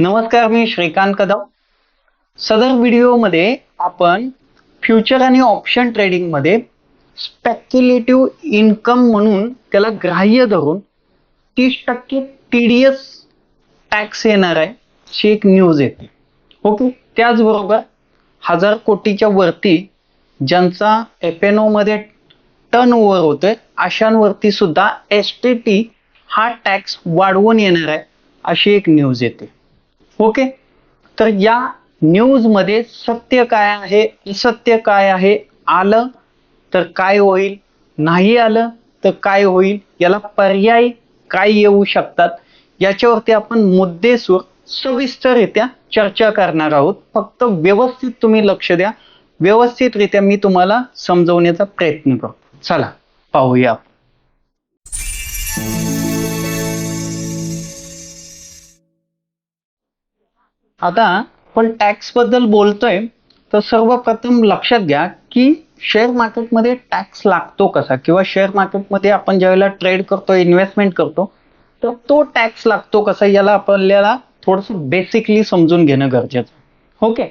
नमस्कार मी श्रीकांत कदम. सदर व्हिडिओमध्ये आपण फ्युचर आणि ऑप्शन ट्रेडिंगमध्ये स्पेक्युलेटिव्ह इन्कम म्हणून त्याला ग्राह्य धरून तीस टक्के टी डी एस टॅक्स येणार आहे अशी एक न्यूज येते. ओके त्याचबरोबर हजार कोटीच्या वरती ज्यांचा एफ एन ओमध्ये टर्न ओव्हर होतोय अशांवरती सुद्धा एस टी टी हा टॅक्स वाढवून येणार आहे अशी एक न्यूज येते. ओके? तर या न्यूजमध्ये सत्य काय आहे? असत्य काय आहे? आलं तर काय होईल? नाही आलं तर काय होईल? याला पर्याय काय येऊ शकतात? याच्यावरती आपण मुद्देसूर सविस्तररित्या चर्चा करणार आहोत. फक्त व्यवस्थित तुम्ही लक्ष द्या. व्यवस्थितरित्या मी तुम्हाला समजवण्याचा प्रयत्न करतो. चला पाहूया आता आपण टॅक्सबद्दल बोलतोय तर सर्वप्रथम लक्षात घ्या की शेअर मार्केटमध्ये टॅक्स लागतो कसा? किंवा शेअर मार्केटमध्ये आपण ज्यावेळेला ट्रेड करतो इन्व्हेस्टमेंट करतो तर तो टॅक्स लागतो कसा? याला आपल्याला थोडस बेसिकली समजून घेणं गरजेचं ओके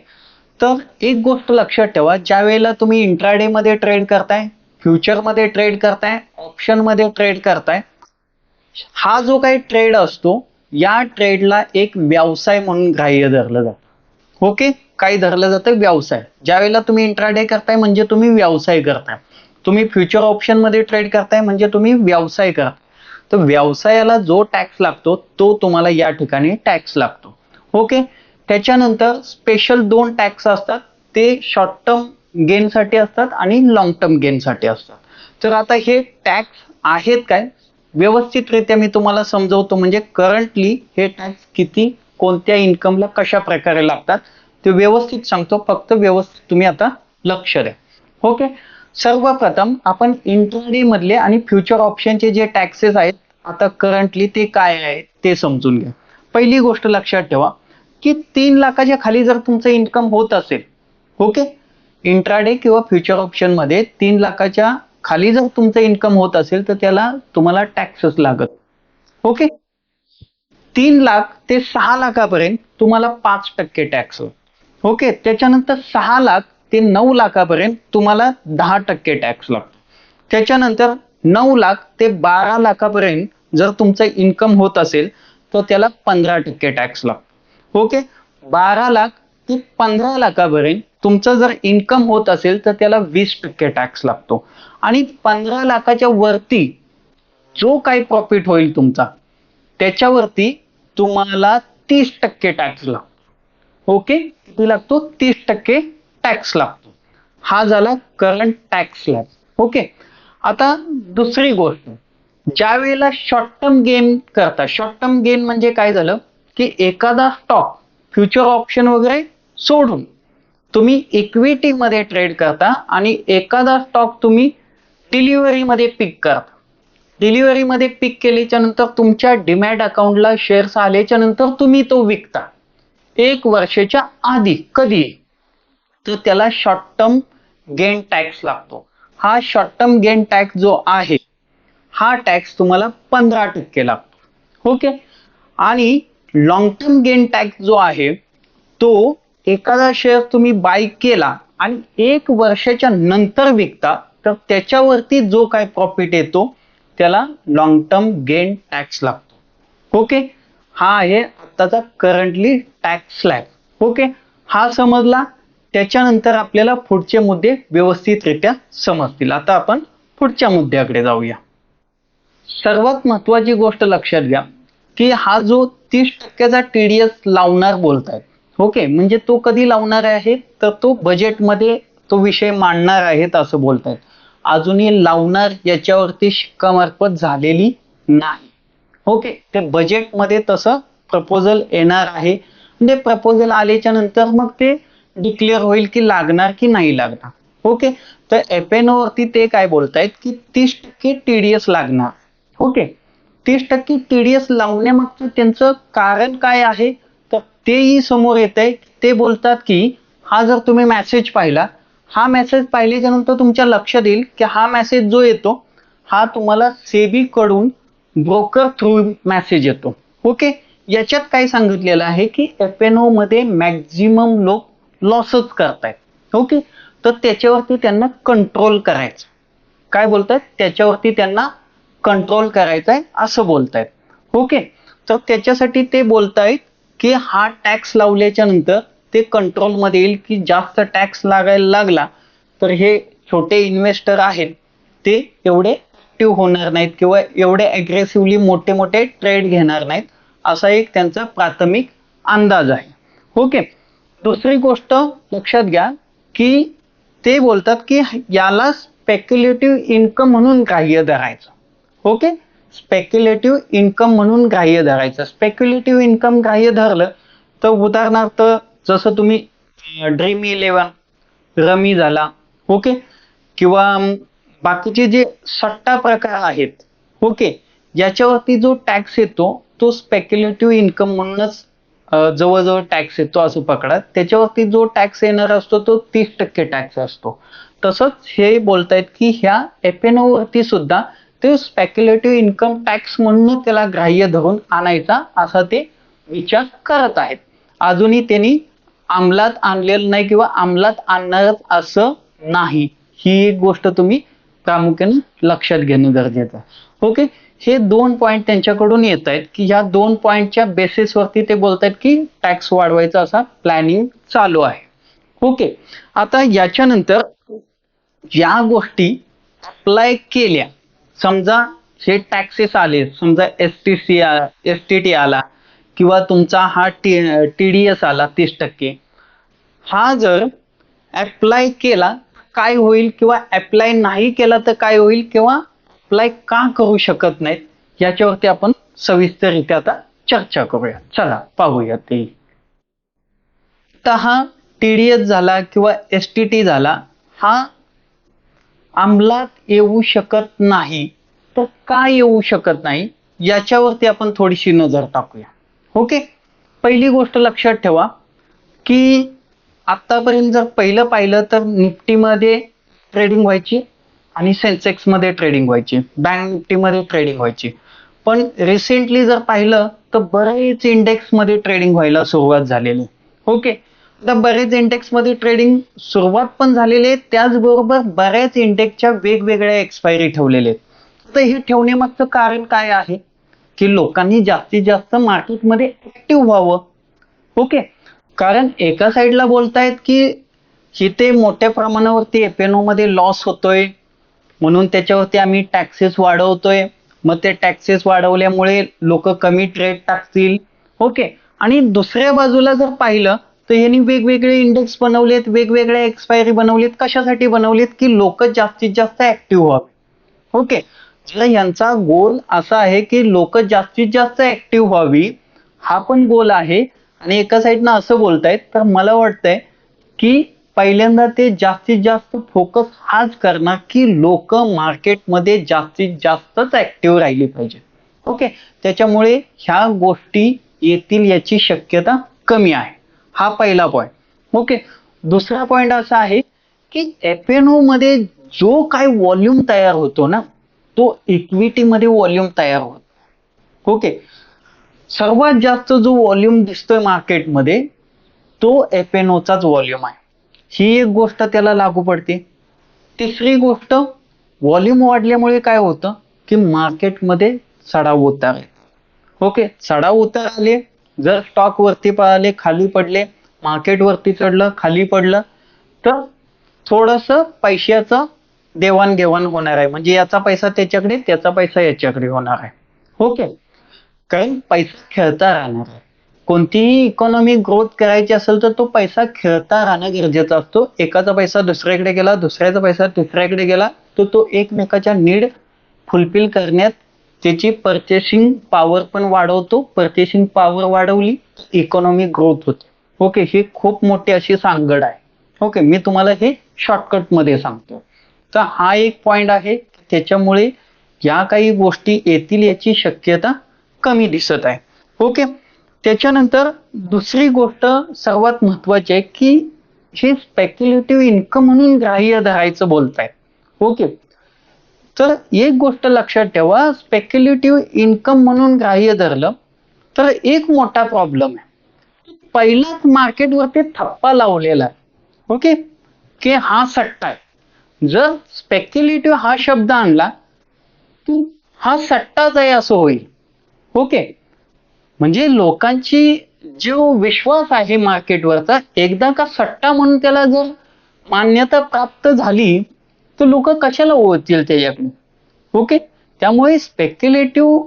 तर एक गोष्ट लक्षात ठेवा ज्या वेळेला तुम्ही इंट्राडे मध्ये ट्रेड करताय फ्युचरमध्ये ट्रेड करताय ऑप्शनमध्ये ट्रेड करताय हा जो काही ट्रेड असतो या ट्रेडला एक व्यवसाय म्हणून ग्राह्य धरलं जातं. ओके? काही धरलं जातं व्यवसाय. ज्या वेळेला तुम्ही इंट्राडे करताय म्हणजे तुम्ही व्यवसाय करताय. तुम्ही फ्युचर ऑप्शनमध्ये ट्रेड करताय म्हणजे तुम्ही व्यवसाय करा. तर व्यवसायाला जो टॅक्स लागतो तो तुम्हाला या ठिकाणी टॅक्स लागतो. ओके? त्याच्यानंतर स्पेशल दोन टॅक्स असतात. ते शॉर्ट टर्म गेनसाठी असतात आणि लॉंग टर्म गेनसाठी असतात. तर आता हे टॅक्स आहेत काय? व्यवस्थितरित्या मी तुम्हाला समजवतो म्हणजे करंटली हे टॅक्स किती कोणत्या इन्कमला कशा प्रकारे लागतात ते व्यवस्थित सांगतो. फक्त व्यवस्थित तुम्ही आता लक्ष द्या. ओके सर्वप्रथम आपण इंट्राडे मधले आणि फ्युचर ऑप्शनचे जे टॅक्सेस आहेत आता करंटली ते काय आहे ते समजून घ्या. पहिली गोष्ट लक्षात ठेवा की तीन लाखाच्या खाली जर तुमचं इन्कम होत असेल ओके इंट्राडे किंवा फ्युचर ऑप्शनमध्ये तीन लाखाच्या खाली जर तुमचं इन्कम होत असेल तर त्याला तुम्हाला टॅक्सच लागत. ओके? तीन लाख ते सहा लाखापर्यंत तुम्हाला पाच टक्के टॅक्स ओके? त्याच्यानंतर सहा लाख ते नऊ लाखापर्यंत तुम्हाला दहा टक्के टॅक्स लागतो. त्याच्यानंतर नऊ लाख ते बारा लाखापर्यंत जर तुमचं इन्कम होत असेल तर त्याला पंधरा टक्के टॅक्स लागतो. ओके? बारा लाख ते पंधरा लाखापर्यंत तुमचं जर इन्कम होत असेल तर त्याला वीस टक्के टॅक्स लागतो. आणि पंधरा लाखाच्या वरती जो काही प्रॉफिट होईल तुमचा त्याच्यावरती तुम्हाला तीस टक्के टॅक्स लागतो. ओके किती लागतो तीस टक्के टॅक्स लागतो. हा झाला करंट टॅक्स स्लॅब ओके आता दुसरी गोष्ट. ज्या वेळेला शॉर्ट टर्म गेन करता शॉर्ट टर्म गेन म्हणजे काय झालं? की एखादा स्टॉक फ्युचर ऑप्शन वगैरे सोडून तुम्ही इक्विटी मध्ये ट्रेड करता आणि एखादा स्टॉक तुम्ही डिलिव्हरीमध्ये पिक करता. डिलिव्हरीमध्ये पिक केल्याच्यानंतर तुमच्या डिमॅट अकाउंटला शेअर्स आल्याच्यानंतर तुम्ही तो विकता. एक वर्षाच्या आधी कधी? तर त्याला शॉर्ट टर्म गेन टॅक्स लागतो. हा शॉर्ट टर्म गेन टॅक्स जो आहे हा टॅक्स तुम्हाला पंधरा टक्के लागतो. ओके आणि लॉंग टर्म गेन टॅक्स जो आहे तो एखादा शेअर तुम्ही बाय केला आणि एक वर्षाच्या नंतर विकता तर त्याच्यावरती जो काय प्रॉफिट येतो त्याला लॉंग टर्म गेन टॅक्स लागतो. ओके हा आहे आताचा करंटली टॅक्स स्लॅब ओके हा समजला त्याच्यानंतर आपल्याला पुढचे मुद्दे व्यवस्थितरित्या समजतील. आता आपण पुढच्या मुद्द्याकडे जाऊया. सर्वात महत्वाची गोष्ट लक्षात घ्या की हा जो तीस टक्क्याचा टीडीएस लावणार बोलतायत ओके म्हणजे तो कधी लावणार आहे? तर तो बजेटमध्ये तो विषय मांडणार आहेत असं बोलतायत. अजूनही लावणार याच्यावरती शिक्कामार्फत झालेली नाही. ओके ते बजेटमध्ये तसं प्रपोजल येणार आहे. म्हणजे प्रपोजल आल्याच्यानंतर मग ते डिक्लेअर होईल की लागणार की नाही लागणार. ओके तर एफ एन ते काय बोलतायत की तीस टक्के टीडीएस लागणार. ओके तीस टक्के टीडीएस लावण्यामागचं त्यांचं कारण काय आहे? तर तेही समोर येत आहे ते बोलतात की हा जर तुम्ही मेसेज पाहिला हा मेसेज पाहिल्याच्या नंतर तुमच्या लक्षात येईल की हा मेसेज जो येतो हा तुम्हाला सेबीकडून ब्रोकर थ्रू मेसेज येतो. ओके याच्यात काय सांगितलेलं आहे की एफएनओ मध्ये मॅक्झिमम लोक लॉसच करतायत. ओके तर त्याच्यावरती त्यांना कंट्रोल करायचं. काय बोलतायत? त्याच्यावरती त्यांना कंट्रोल करायचं आहे असं बोलतायत. ओके तर त्याच्यासाठी ते बोलतायत की हा टॅक्स लावल्याच्या नंतर ते कंट्रोलमध्ये येईल की जास्त टॅक्स लागायला लागला तर हे छोटे इन्व्हेस्टर आहेत ते एवढे ऍक्टिव्ह होणार नाहीत किंवा एवढे अग्रेसिव्हली मोठे मोठे ट्रेड घेणार नाहीत असा एक त्यांचा प्राथमिक अंदाज आहे. ओके दुसरी गोष्ट लक्षात घ्या की ते बोलतात की याला स्पेक्युलेटिव्ह इन्कम म्हणून ग्राह्य धरायचं. ओके स्पेक्युलेटिव्ह इन्कम म्हणून ग्राह्य धरायचं. स्पेक्युलेटिव्ह इन्कम ग्राह्य धरलं तर उदाहरणार्थ जसं तुम्ही ड्रीम इलेवन रमी झाला ओके किंवा बाकीचे जे सट्टा प्रकार आहेत ओके याच्यावरती जो टॅक्स येतो तो स्पेक्युलेटिव्ह इन्कम म्हणूनच जवळजवळ टॅक्स येतो असं पकडा. त्याच्यावरती जो टॅक्स येणार असतो तो तीस टक्के टॅक्स असतो. तसंच हे बोलतायत की ह्या FNO वरती सुद्धा ते स्पेक्युलेटिव्ह इन्कम टॅक्स म्हणून त्याला ग्राह्य धरून आणायचा असा ते विचार करत आहेत. अजूनही त्यांनी अंमलात आणलेलं नाही किंवा अंमलात आणणारच असं नाही. ही एक गोष्ट तुम्ही प्रामुख्याने लक्षात घेणं गरजेचं ओके? हे दोन पॉईंट त्यांच्याकडून येत आहेत की ह्या दोन पॉईंटच्या बेसिसवरती ते बोलतायत की टॅक्स वाढवायचा असा प्लॅनिंग चालू आहे. ओके? आता याच्यानंतर या गोष्टी अप्लाय केल्या. समजा हे टॅक्सेस आले समजा S T C S T T आला किंवा तुमचा हा टी टी डी एस आला तीस टक्के. हा जर अप्लाय केला काय होईल किंवा अप्लाय नाही केला तर काय होईल किंवा अप्लाय का करू शकत नाहीत याच्यावरती आपण सविस्तररित्या आता चर्चा करूया. चला पाहूया ते. तर हा टी डी एस झाला किंवा एस टी टी झाला हा अंमलात येऊ शकत नाही. तर का येऊ शकत नाही? याच्यावरती आपण थोडीशी नजर टाकूया. ओके पहिली गोष्ट लक्षात ठेवा की आतापर्यंत जर पहिलं पाहिलं तर निफ्टीमध्ये ट्रेडिंग व्हायची आणि सेन्सेक्समध्ये ट्रेडिंग व्हायची. बँक निफ्टीमध्ये ट्रेडिंग व्हायची. पण रिसेंटली जर पाहिलं तर बरेच इंडेक्समध्ये ट्रेडिंग व्हायला सुरुवात झालेली. ओके आता बरेच इंडेक्समध्ये ट्रेडिंग सुरुवात पण झालेली आहे. त्याचबरोबर बऱ्याच इंडेक्सच्या वेगवेगळ्या एक्सपायरी ठेवलेल्या आहेत. तर हे ठेवण्यामागचं कारण काय आहे? की लोकांनी जास्तीत जास्त मार्केटमध्ये ऍक्टिव्ह व्हावं. ओके? कारण एका साईडला बोलतायत की इथे मोठ्या प्रमाणावरती एफएनओ मध्ये लॉस होतोय म्हणून त्याच्यावरती आम्ही टॅक्सेस वाढवतोय. मग ते टॅक्सेस वाढवल्यामुळे लोक कमी ट्रेड टाकतील. ओके? आणि दुसऱ्या बाजूला जर पाहिलं तर यांनी वेगवेगळे इंडेक्स बनवलेत वेगवेगळ्या एक्सपायरी बनवलेत. कशासाठी बनवलेत? की लोक जास्तीत जास्त ऍक्टिव्ह व्हावे. ओके तर यांचा गोल असा आहे की लोक जास्तीत जास्त ऍक्टिव्ह व्हावी. हा पण गोल आहे. आणि एका साईडनं असं बोलतायत तर मला वाटतंय की पहिल्यांदा ते जास्तीत जास्त फोकस हाच करणार की लोक मार्केटमध्ये जास्तीत जास्तच ऍक्टिव्ह राहिली पाहिजे. ओके त्याच्यामुळे ह्या गोष्टी येतील याची शक्यता कमी आहे. हा पहिला पॉईंट ओके दुसरा पॉईंट असा आहे की एफएनओ मध्ये जो काय व्हॉल्यूम तयार होतो ना तो इक्विटीमध्ये व्हॉल्यूम तयार होतो. ओके सर्वात जास्त जो व्हॉल्यूम दिसतोय मार्केटमध्ये तो एफ एन ओचाच व्हॉल्यूम आहे. ही एक गोष्ट त्याला लागू पडते. तिसरी गोष्ट व्हॉल्यूम वाढल्यामुळे काय होतं की मार्केटमध्ये चढाव उतार आहे ओके चढाव उतार आले जर स्टॉक वरती पळाले खाली पडले मार्केट वरती चढलं खाली पडलं तर थोडस पैशाचं देवाणघेवाण होणार आहे. म्हणजे याचा पैसा त्याच्याकडे त्याचा पैसा याच्याकडे होणार आहे. ओके? कारण पैसा खेळता राहणार आहे. कोणतीही इकॉनॉमी ग्रोथ करायची असेल तर तो पैसा खेळता राहणं गरजेचा असतो. एकाचा पैसा दुसऱ्याकडे गेला दुसऱ्याचा पैसा तिसऱ्याकडे गेला तर तो एकमेकाच्या नीड फुलफिल करण्यात त्याची परचेसिंग पॉवर पण वाढवतो. परचेसिंग पॉवर वाढवली इकॉनॉमी ग्रोथ होते. ओके ही खूप मोठी अशी सांगड आहे. ओके मी तुम्हाला हे शॉर्टकटमध्ये सांगतो. तर हा एक पॉइंट आहे त्याच्यामुळे या काही गोष्टी येतील याची शक्यता कमी दिसत आहे. ओके त्याच्यानंतर दुसरी गोष्ट सर्वात महत्वाची आहे की हे स्पेक्युलेटिव्ह इन्कम म्हणून ग्राह्य धरायचं बोलतायत. ओके तर एक गोष्ट लक्षात ठेवा स्पेक्युलेटिव्ह इन्कम म्हणून ग्राह्य धरलं तर एक मोठा प्रॉब्लेम आहे. पहिलाच मार्केटवरती थप्पा लावलेला आहे. ओके की हा सट्टा आहे. जर स्पेक्युलेटिव्ह हा शब्द आणला की हा सट्टाच आहे असं होईल. ओके म्हणजे लोकांची जो विश्वास आहे मार्केटवरचा एकदा का सट्टा म्हणून त्याला जर मान्यता प्राप्त झाली तर लोक कशाला ओळखतील त्याच्याकडून? ओके? त्यामुळे स्पेक्युलेटिव्ह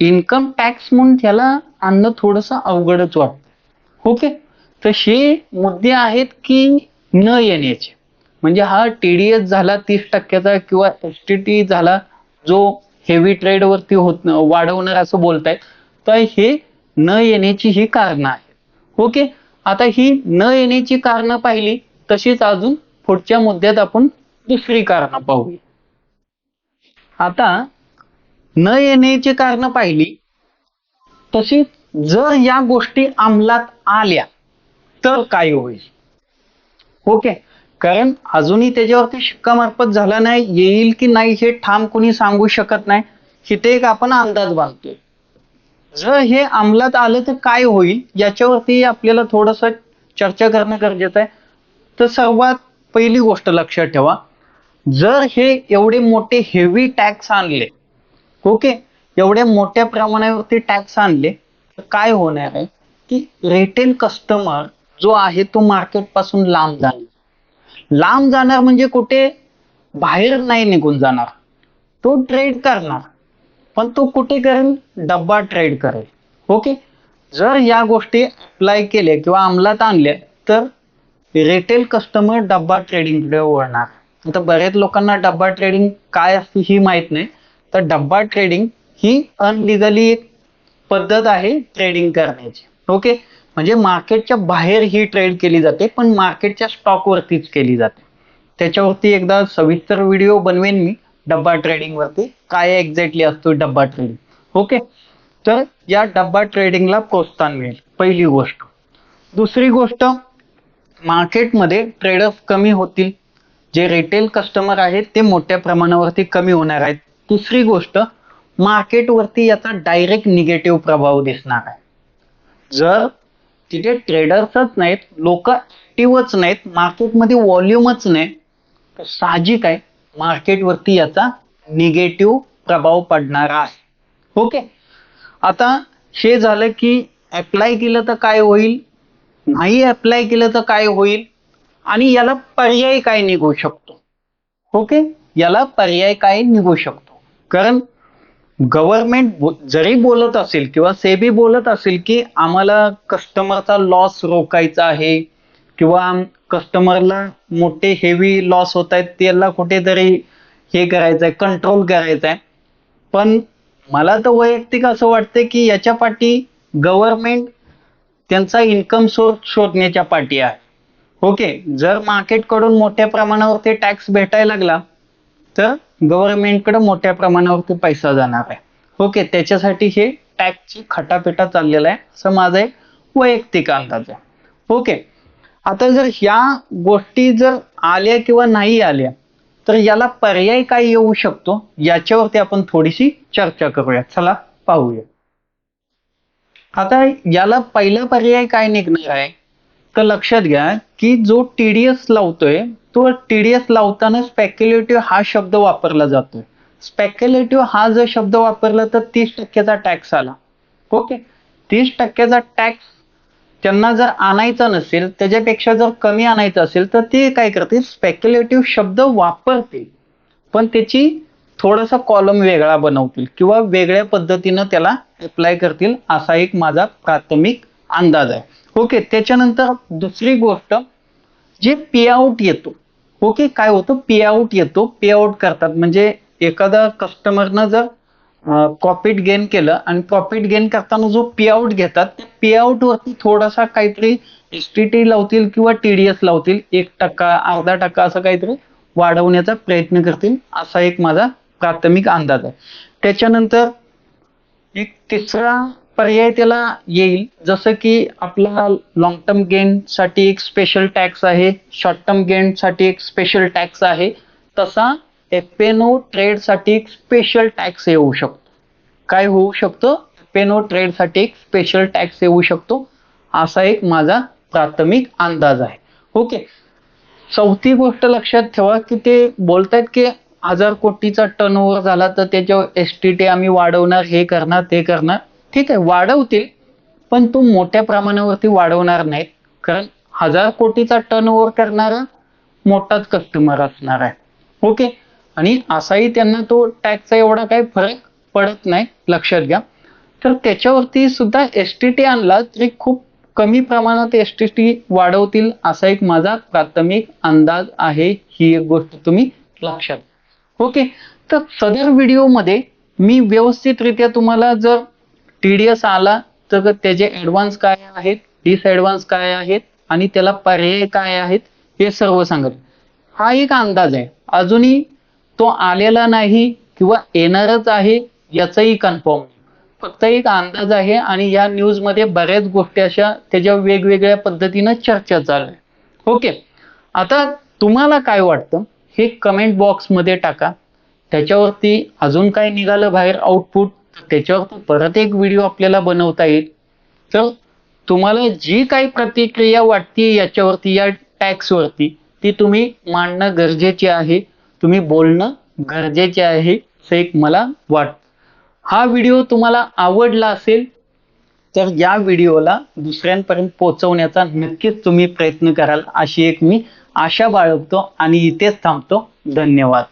इन्कम टॅक्स म्हणून त्याला आणणं थोडंसं अवघडच वाटतं. ओके? तसे मुद्दे आहेत की न येण्याचे. म्हणजे हा टीडीएस झाला तीस टक्क्याचा किंवा एस टी टी झाला जो हेवी ट्रेड वरती होत वाढवणार असं बोलतायत तर हे न येण्याची ही कारणं आहेत. ओके? आता ही न येण्याची कारणं पाहिली तशीच अजून पुढच्या मुद्द्यात आपण दुसरी कारण पाहूया आता न येण्याची कारण पाहिली. तशीच जर या गोष्टी अंमलात आल्या तर काय होईल? ओके. कारण अजूनही त्याच्यावरती शिक्कामार्फत झाला नाही येईल की नाही हे ठाम कोणी सांगू शकत नाही. तिथे एक आपण अंदाज बांधतोय. जर हे अंमलात आलं तर काय होईल? याच्यावरती आपल्याला थोडस चर्चा करणं गरजेचं आहे. तर सर्वात पहिली गोष्ट लक्षात ठेवा. जर हे एवढे मोठे हेवी टॅक्स आणले ओके एवढ्या मोठ्या प्रमाणावरती टॅक्स आणले तर काय होणार आहे? की रिटेल कस्टमर जो आहे तो मार्केटपासून लांब जाणार. लांब जाणार म्हणजे कुठे? बाहेर नाही निघून जाणार. तो ट्रेड करणार. पण तो कुठे करेल? डब्बा ट्रेड करेल. ओके जर या गोष्टी अप्लाय केल्या किंवा अंमलात आणल्या तर रिटेल कस्टमर डब्बा ट्रेडिंगकडे वळणार आता बऱ्याच लोकांना डब्बा ट्रेडिंग काय असते ही माहीत नाही. तर डब्बा ट्रेडिंग ही अनलिगली एक पद्धत आहे ट्रेडिंग करण्याची. ओके म्हणजे मार्केटच्या बाहेर ही ट्रेड केली जाते पण मार्केटच्या स्टॉकवरतीच केली जाते. त्याच्यावरती एकदा सविस्तर व्हिडिओ बनवेन मी डब्बा ट्रेडिंगवरती काय एक्झॅक्टली असतो डब्बा ट्रेडिंग ओके तर या डब्बा ट्रेडिंगला प्रोत्साहन मिळेल पहिली गोष्ट. दुसरी गोष्ट मार्केटमध्ये ट्रेडर्स कमी होतील. जे रिटेल कस्टमर आहेत ते मोठ्या प्रमाणावरती कमी होणार आहेत. दुसरी गोष्ट मार्केटवरती याचा डायरेक्ट निगेटिव्ह प्रभाव दिसणार आहे. जर तिथे ट्रेडर्सच नाहीत लोक ऍक्टिव्हच नाहीत मार्केटमध्ये व्हॉल्यूमच नाही तर साहजिक आहे मार्केटवरती याचा निगेटिव्ह प्रभाव पडणार आहे. ओके आता हे झालं की अप्लाय केलं तर काय होईल? नाही अप्लाय केलं तर काय होईल? आणि याला पर्याय काय निघू शकतो? ओके याला पर्याय काय निघू शकतो? कारण गव्हर्नमेंट जरी बोलत असेल किंवा सेबी बोलत असेल की आम्हाला कस्टमरचा लॉस रोखायचा आहे किंवा कस्टमरला मोठे हेवी लॉस होत आहेत त्याला कुठेतरी हे करायचं आहे कंट्रोल करायचं आहे. पण मला तर वैयक्तिक असं वाटतं की याच्या पाठी गव्हर्नमेंट त्यांचा इन्कम सोर्स शोधण्याच्या पाठी आहे. ओके जर मार्केटकडून मोठ्या प्रमाणावरती टॅक्स भेटायला लागला तर गव्हर्नमेंटकडे मोठ्या प्रमाणावरती पैसा जाणार आहे. ओके त्याच्यासाठी हे टॅक्सची खटापिटा चाललेला आहे असं माझा एक वैयक्तिक अंदाज आहे. ओके आता जर ह्या गोष्टी जर आल्या किंवा नाही आल्या तर याला पर्याय काय येऊ शकतो? याच्यावरती आपण थोडीशी चर्चा करूया चला पाहूया. आता याला पहिला पर्याय काय निघणार आहे? तर लक्षात घ्या की जो टीडीएस लावतोय तो टीडीएस लावताना स्पेक्युलेटिव्ह हा शब्द वापरला जातोय. स्पेक्युलेटिव्ह हा जर शब्द वापरला तर तीस टक्क्याचा टॅक्स आला. ओके तीस टक्क्याचा टॅक्स त्यांना जर आणायचा नसेल त्याच्यापेक्षा जर कमी आणायचा असेल तर ते काय करतील? स्पेक्युलेटिव्ह शब्द वापरतील. पण त्याची थोडासा कॉलम वेगळा बनवतील किंवा वेगळ्या पद्धतीनं त्याला अप्लाय करतील असा एक माझा प्राथमिक अंदाज आहे. ओके त्याच्यानंतर दुसरी गोष्ट जे पे आउट येतो. ओके काय होतं? पे आउट येतो. पे आउट करतात. म्हणजे एखादा कस्टमरनं जर प्रॉफिट गेन केलं आणि प्रॉफिट गेन करताना जो पे आउट घेतात त्या पे आउट वरती थोडासा काहीतरी एस टी टी लावतील किंवा टीडीएस लावतील. एक टक्का अर्धा टक्का असं काहीतरी वाढवण्याचा प्रयत्न करतील. असा एक माझा प्राथमिक अंदाज आहे. त्याच्यानंतर एक तिसरा पर्याय त्याला येईल. जसं की आपला लॉंग टर्म गेन साठी एक स्पेशल टॅक्स आहे शॉर्ट टर्म गेन साठी एक स्पेशल टॅक्स आहे. तसा एफ एन ओ ट्रेडसाठी एक स्पेशल टॅक्स येऊ शकतो. काय होऊ शकतो? एफ एफएनओ ट्रेडसाठी एक स्पेशल टॅक्स येऊ शकतो. असा एक माझा प्राथमिक अंदाज आहे. ओके चौथी गोष्ट लक्षात ठेवा की ते बोलतायत की हजार कोटीचा टर्न ओव्हर झाला तर त्याच्यावर एस टी टी आम्ही वाढवणार हे करणार ते करणार. ठीक आहे वाढवतील पण तो मोठ्या प्रमाणावरती वाढवणार नाहीत. कारण हजार कोटीचा टर्न ओव्हर करणारा मोठाच कस्टमर असणार आहे. ओके आणि असाही त्यांना तो टॅक्सचा एवढा काही फरक पडत नाही लक्षात घ्या. तर त्याच्यावरती सुद्धा एस टी टी आणला तरी खूप कमी प्रमाणात एस टी टी वाढवतील असा एक माझा प्राथमिक अंदाज आहे ही एक गोष्ट तुम्ही लक्षात ओके तर सदर व्हिडिओमध्ये मी व्यवस्थितरित्या तुम्हाला जर टीडीएस आला तर त्याचे ऍडव्हान्स काय आहेत? डिसॲडव्हान्स काय आहेत? आणि त्याला पर्याय काय आहेत? हे सर्व सांगत हा एक अंदाज आहे. अजूनही तो आलेला नाही किंवा येणारच आहे याचाही कन्फर्म फक्त एक अंदाज आहे आणि या न्यूजमध्ये बऱ्याच गोष्टी अशा त्याच्या वेगवेगळ्या पद्धतीनं चर्चा चालू आहे. ओके आता तुम्हाला काय वाटतं? हे कमेंट बॉक्समध्ये टाका. त्याच्यावरती अजून काय निघालं बाहेर? आउटपुट त्याच्यावर परत एक व्हिडिओ आपल्याला बनवता येईल. तर तुम्हाला जी काही प्रतिक्रिया वाटते याच्यावरती या टॅक्सवरती ती तुम्ही मांडणं गरजेचे आहे. तुम्ही बोलणं गरजेचे आहे असं एक मला वाटतं हा व्हिडिओ तुम्हाला आवडला असेल तर या व्हिडिओला दुसऱ्यांपर्यंत पोहोचवण्याचा नक्कीच तुम्ही प्रयत्न कराल अशी एक मी आशा बाळगतो आणि इथेच थांबतो. धन्यवाद.